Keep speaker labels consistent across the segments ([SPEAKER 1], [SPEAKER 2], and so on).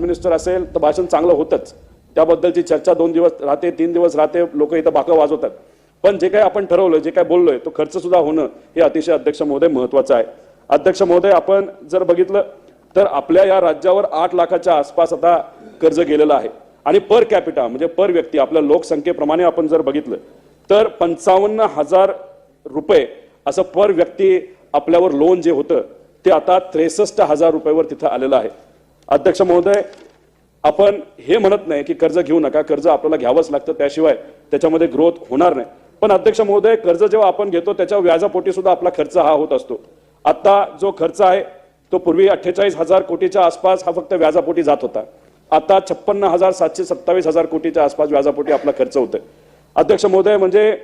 [SPEAKER 1] Minister असेल तर भाषण चांगलं होतच. त्याबद्दलची चर्चा दोन दिवस राहते तीन दिवस राहते लोक इथं बाकं वाजवतात. पण जे काही आपण ठरवलं जे काही बोललोय तो खर्च सुद्धा होणं हे अतिशय अध्यक्ष महोदय महत्वाचं आहे. अध्यक्ष महोदय आपण जर बघितलं तर आपल्या या राज्यावर आठ लाखाच्या आसपास आता कर्ज गेलेलं आहे. आणि पर कॅपिटा म्हणजे पर व्यक्ती आपल्या लोकसंख्येप्रमाणे आपण जर बघितलं तर पंचावन्न हजार रुपये असं पर व्यक्ती आपल्यावर लोन जे होतं ते आता त्रेसष्ट हजार रुपयावर तिथं आलेलं आहे. अध्यक्ष महोदय आपण हे म्हणत नाही की कर्ज घेऊ नका कर्ज आपल्याला घ्यावंच लागतं त्याशिवाय त्याच्यामध्ये ग्रोथ होणार नाही. पण अध्यक्ष महोदय कर्ज जेव्हा आपण घेतो त्याच्या व्याजापोटी सुद्धा आपला खर्च हा होत असतो. आता जो खर्च आहे तो पूर्वी अठ्ठेचाळीस हजार कोटीच्या आसपास हा फक्त व्याजापोटी जात होता. आता छप्पन्न हजार सातशे सत्तावीस हजार कोटीच्या आसपास व्याजापोटी आपला खर्च होतोय. अध्यक्ष महोदय म्हणजे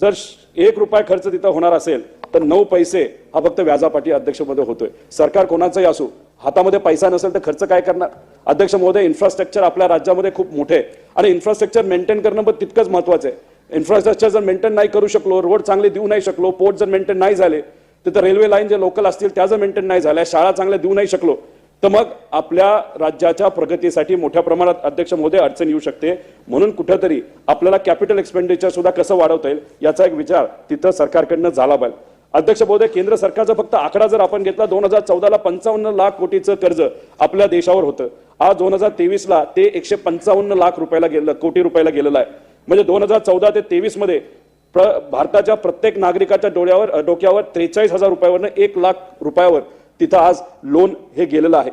[SPEAKER 1] जर एक रुपया खर्च तिथं होणार असेल तर नऊ पैसे हा फक्त व्याजापाठी अध्यक्षमध्ये होतोय. सरकार कोणाचंही असो हातामध्ये पैसा नसेल तर खर्च काय करणार? अध्यक्ष महोदय इन्फ्रास्ट्रक्चर आपल्या राज्यामध्ये खूप मोठे आहे. आणि इन्फ्रास्ट्रक्चर मेंटेन करणं पण तितकंच महत्वाचं आहे. इन्फ्रास्ट्रक्चर जर मेंटेन नाही करू शकलो रोड चांगले देऊ नाही शकलो पोर्ट जर मेंटेन नाही झाले तिथं रेल्वे लाईन जे लोकल असतील त्या जर मेंटेन नाही झाल्या शाळा चांगल्या देऊ नाही शकलो तर मग आपल्या राज्याच्या प्रगतीसाठी मोठ्या प्रमाणात अध्यक्ष महोदय अडचण येऊ शकते. म्हणून कुठंतरी आपल्याला कॅपिटल एक्सपेंडिचर सुद्धा कसं वाढवता येईल याचा एक विचार तिथं सरकारकडनं झाला पाहिजे. अध्यक्ष महोदय केंद्र सरकारचा फक्त आकडा जर आपण घेतला दोन हजार चौदाला पंचावन्न लाख कोटीचं कर्ज आपल्या देशावर होतं. आज दोन हजार तेवीसला ते एकशे पंचावन्न लाख रुपयाला गेलं कोटी रुपयाला गेलेलं आहे. म्हणजे दोन हजार चौदा ते तेवीसमध्ये प्र भारताच्या प्रत्येक नागरिकाच्या डोळ्यावर डोक्यावर त्रेचाळीस हजार रुपयावरनं एक लाख रुपयावर तिथं आज लोन हे गेलेलं आहे.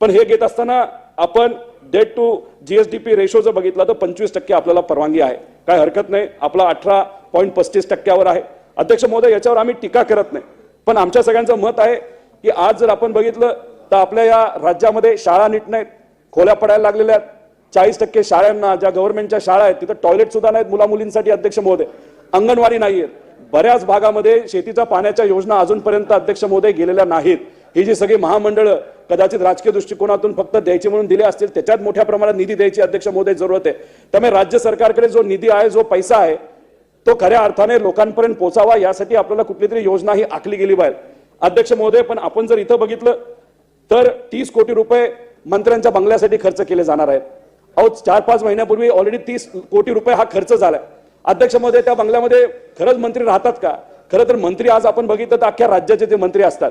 [SPEAKER 1] पण हे घेत असताना आपण डेट टू जीएसडीपी रेशो जर बघितला तर पंचवीस टक्के आपल्याला परवानगी आहे. काय हरकत नाही आपला अठरा पॉईंट पस्तीस टक्क्यावर आहे. अध्यक्ष महोदय याच्यावर आम्ही टीका करत नाही. पण आमच्या सगळ्यांचं मत आहे की आज जर आपण बघितलं तर आपल्या या राज्यामध्ये शाळा नीट नाहीत खोल्या पडायला लागलेल्या आहेत. चाळीस टक्के शाळांना ज्या गव्हर्नमेंटच्या शाळा आहेत तिथं टॉयलेट सुद्धा नाहीत मुला मुलींसाठी अध्यक्ष महोदय. अंगणवाडी नाही आहेत बऱ्याच भागामध्ये शेतीच्या पाण्याच्या योजना अजूनपर्यंत अध्यक्ष महोदय गेलेल्या नाहीत. ही जी सगळी महामंडळं कदाचित राजकीय दृष्टिकोनातून फक्त द्यायची म्हणून दिले असतील त्याच्यात मोठ्या प्रमाणात निधी द्यायची अध्यक्ष महोदय जरूरत आहे. त्यामुळे राज्य सरकारकडे जो निधी आहे जो पैसा आहे तो खऱ्या अर्थाने लोकांपर्यंत पोचावा यासाठी आपल्याला कुठली तरी योजना ही आखली गेली पाहिजे अध्यक्ष महोदय पण आपण जर इथं बघितलं तर तीस कोटी रुपये मंत्र्यांच्या बंगल्यासाठी खर्च केले जाणार आहेत. अहो चार पाच महिन्यापूर्वी ऑलरेडी तीस कोटी रुपये हा खर्च झालाय. अध्यक्ष महोदय त्या बंगल्यामध्ये खरंच मंत्री राहतात का? खरं तर मंत्री आज आपण बघितलं तर अख्ख्या राज्याचे ते मंत्री असतात.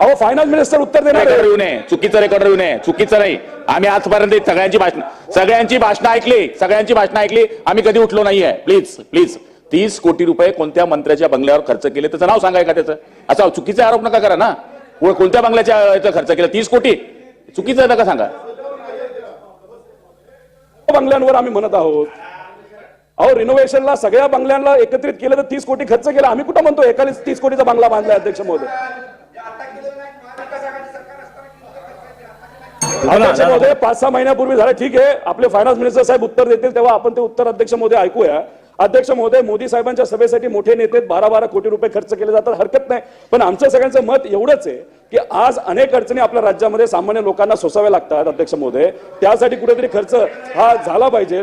[SPEAKER 1] अहो फायनान्स मिनिस्टर उत्तर देणार
[SPEAKER 2] रेकॉर्ड. येऊ नये. चुकीचं रेकॉर्ड येऊ नये. चुकीचं नाही. आम्ही आजपर्यंत सगळ्यांची भाषण सगळ्यांची भाषणं ऐकली. सगळ्यांची भाषणं ऐकली. आम्ही कधी उठलो नाहीये. प्लीज प्लीज तीस कोटी रुपये कोणत्या मंत्र्याच्या बंगल्यावर खर्च केले? त्याचं नाव सांगाय का त्याचं असा चुकीचे आरोप नका करा ना. कोणत्या बंगल्याच्या याचं खर्च केला? तीस कोटी. चुकीचं आहे नका सांगा.
[SPEAKER 1] बंगल्यांवर आम्ही म्हणत आहोत. अहो रिनोव्हेशनला सगळ्या बंगल्यांना एकत्रित केलं तर तीस कोटी खर्च केला. आम्ही कुठं म्हणतो एकाच तीस कोटीचा बंगला बांधलाय अध्यक्ष महोदय? अध्यक्ष महोदय पाच सहा महिन्यापूर्वी झालं ठीक आहे. आपले फायनान्स मिनिस्टर साहेब उत्तर देतील तेव्हा आपण ते उत्तर अध्यक्ष महोदय ऐकूया. अध्यक्ष महोदय मोदी साहेबांच्या सभेसाठी मोठे नेते बारा बारा कोटी रुपये खर्च केले जातात हरकत नाही. पण आमचं सगळ्यांचं मत एवढंच आहे की आज अनेक अडचणी आपल्या राज्यामध्ये सामान्य लोकांना सोसाव्या लागतात अध्यक्ष महोदय. त्यासाठी कुठेतरी खर्च हा झाला पाहिजे.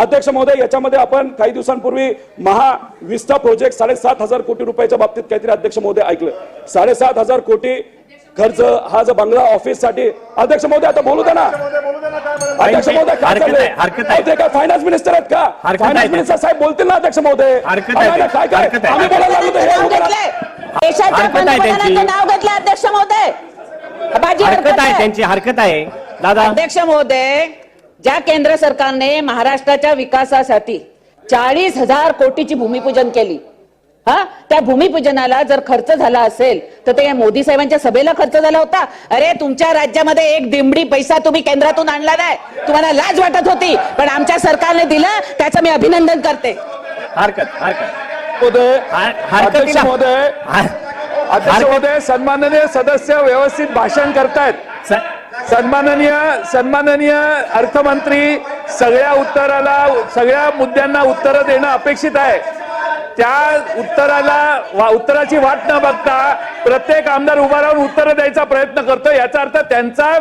[SPEAKER 1] अध्यक्ष महोदय याच्यामध्ये आपण काही दिवसांपूर्वी महा विस्ता प्रोजेक्ट साडेसात हजार कोटी रुपयाच्या बाबतीत काहीतरी अध्यक्ष महोदय ऐकलं. साडेसात हजार कोटी खर्च हा जो बंगला ऑफिससाठी अध्यक्ष महोदय आता बोलू द्या ना. अध्यक्ष महोदय काय
[SPEAKER 3] हरकत आहे,
[SPEAKER 1] चाललंय?
[SPEAKER 3] हरकत आहे.
[SPEAKER 1] अहो, ते काय फायनान्स मिनिस्टर आहेत का? फायनान्स. मिनिस्टर साहेब बोलतील ना अध्यक्ष महोदय? काय काय. आम्ही बोलायला लागलो हे
[SPEAKER 4] अध्यक्ष महोदय. बाजी
[SPEAKER 3] हरकत आहे. त्यांची हरकत आहे. दादा.
[SPEAKER 4] अध्यक्ष महोदय ज्या केंद्र सरकारने महाराष्ट्राच्या विकासासाठी चाळीस हजार कोटीची भूमिपूजन केली हा? त्या भूमिपूजनाला जर खर्च झाला असेल तर ते मोदी साहेबांच्या सभेला खर्च झाला होता. अरे तुमच्या राज्यामध्ये एक दिमडी पैसा तुम्ही केंद्रातून आणला नाही. तुम्हाला लाज वाटत होती पण आमच्या सरकारने दिलं त्याचं मी अभिनंदन करते.
[SPEAKER 3] हरकत हरकत.
[SPEAKER 1] महोदय महोदय. सन्माननीय सदस्य व्यवस्थित भाषण करतायत. सन्माननीय सन्माननीय अर्थमंत्री सगळ्या उत्तराला सगळ्या मुद्द्यांना उत्तरं देणं अपेक्षित आहे. त्या उत्तराला वा- उत्तराची वाट न बघता प्रत्येक आमदार उभा राहून उत्तरं द्यायचा प्रयत्न करतो याचा अर्थ त्यांचा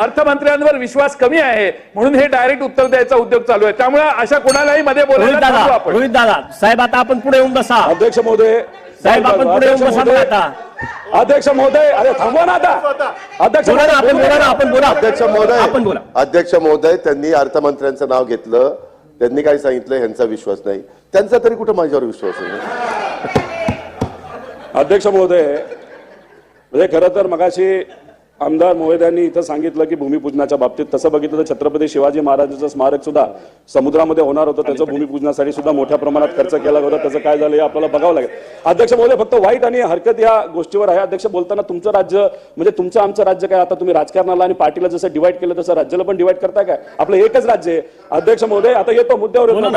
[SPEAKER 1] अर्थमंत्र्यांवर विश्वास कमी आहे म्हणून हे डायरेक्ट उत्तर द्यायचा उद्योग चालू आहे. त्यामुळे अशा कुणालाही मध्ये बोलायला आपण.
[SPEAKER 3] रोहित दादा साहेब आता आपण पुढे येऊन बसा.
[SPEAKER 1] अध्यक्ष महोदय.
[SPEAKER 3] साहेब, आपण पुढे येऊन बसा आता.
[SPEAKER 1] अध्यक्ष महोदय अरे थांबवा ना आता. अध्यक्ष
[SPEAKER 3] बोला ना
[SPEAKER 1] महोदय,
[SPEAKER 3] आपण बोला ना आपण बोला.
[SPEAKER 5] अध्यक्ष महोदय.
[SPEAKER 3] आपण बोला.
[SPEAKER 5] अध्यक्ष महोदय त्यांनी अर्थमंत्र्यांचं नाव घेतलं. त्यांनी काय सांगितलं ह्यांचा विश्वास नाही. त्यांचा तरी कुठं माझ्यावर विश्वास आहे?
[SPEAKER 1] अध्यक्ष महोदय म्हणजे खरं तर मगाशी आमदार मोहित्यांनी इथं सांगितलं की भूमिपूजनाच्या बाबतीत तसं बघितलं तर छत्रपती शिवाजी महाराजांचं स्मारक सुद्धा समुद्रामध्ये होणार होतं त्याचं भूमिपूजनासाठी सुद्धा मोठ्या प्रमाणात खर्च केला होता त्याचं काय झालं हे आपल्याला बघावं लागेल. अध्यक्ष महोदय फक्त वाईट आणि हरकत या गोष्टीवर आहे. अध्यक्ष बोलताना तुमचं राज्य म्हणजे तुमचं आमचं राज्य काय? आता तुम्ही राजकारणाला आणि पार्टीला जसं डिवाईड केलं तसं राज्याला पण डिवाईड करताय काय? आपलं एकच राज्य आहे. अध्यक्ष महोदय आता येतो मुद्द्यावर. हो